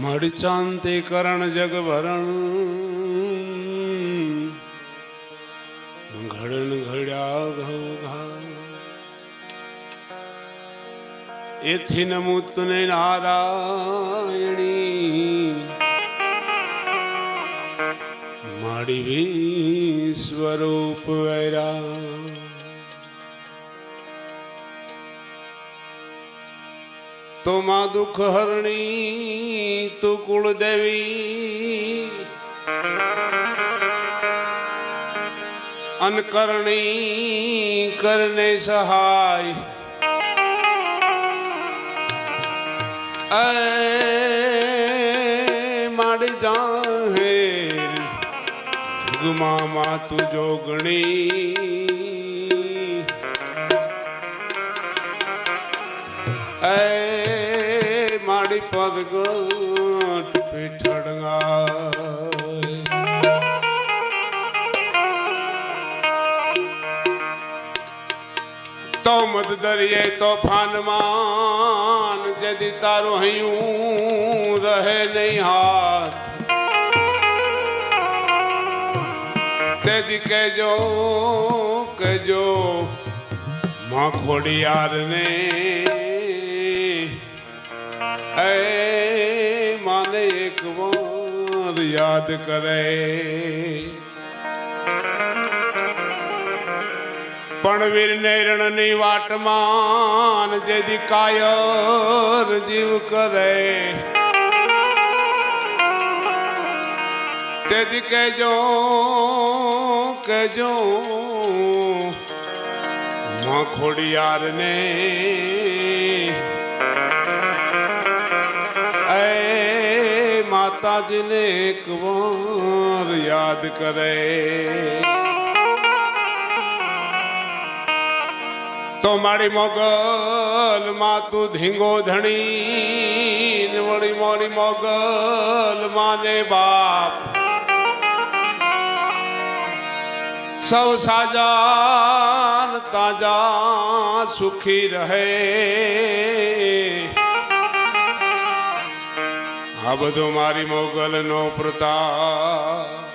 મળી જગભરણ. ઘડન ઘડ્યા ઘઉ ઘા એથી નમુતને નારાયણી. માડી સ્વરૂપ વૈરા તો માં દુઃખ હરણી તું કુળદેવી. અનકરણી કરને સહાય. અ, માડી જાહે. જુગમાં માં તું જોગણી. માડી પીઠડગા તો મત દરિયે તોફાનમાં જદી તારો હૈયું રહે નહીં હાથ. તેદી કહેજો કહેજો માં ખોડિયારને એ માને એક વાર યાદ કરે. પણ વીર નેરણની વાટમાન જેદી કાયર જીવ કરે. તેદી કહેજો કહેજો માં ખોડિયારને માતાજીને એક યાદ કરે. તો મારી મોગલ માં તું ધીંગો ધણી વળી મોરી મોગલ માને બાપ. સૌ સાજાન તાજા સુખી રહે. આ બધો મારી મોગલ નો પ્રતાપ.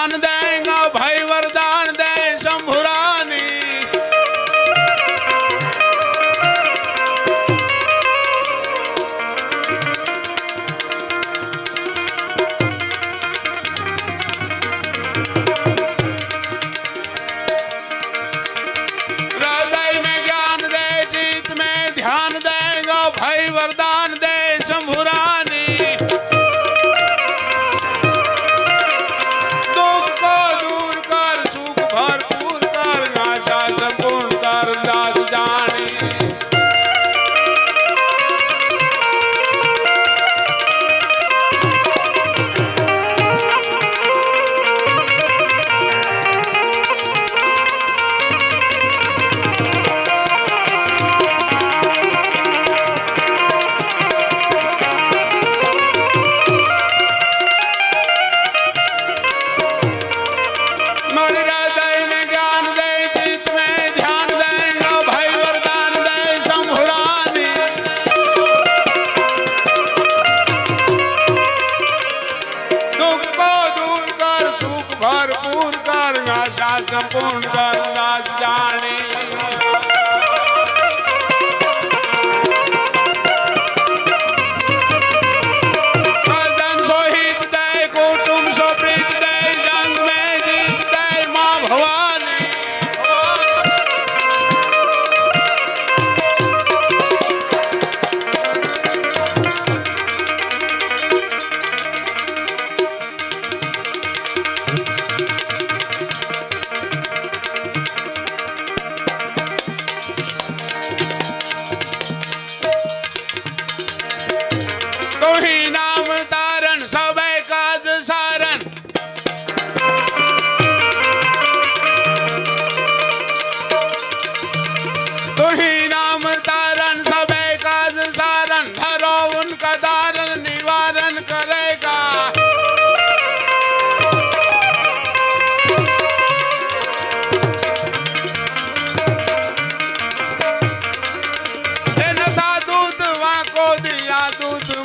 में ध्यान देगा भाई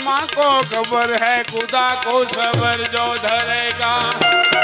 माँ को खबर है खुदा को सबर जो धरेगा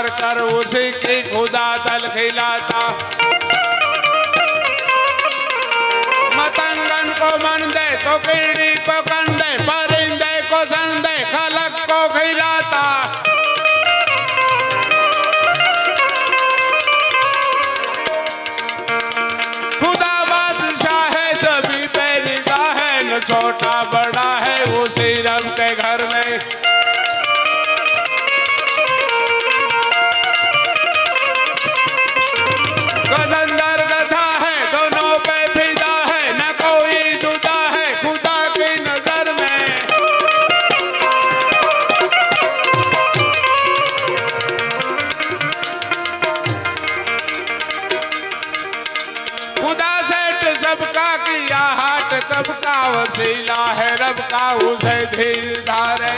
फिकर कर उसी की खुदा दल खिलाता। मतंगन को मन दे तो कीड़ी को कन दे परिंदे को सन दे खलक को खिलाता। है है छोटा बड़ा है उसी रंग के घर में। खुदा सेठ सबका किया हाट कब का वसीला है रब का उसे धीर धारे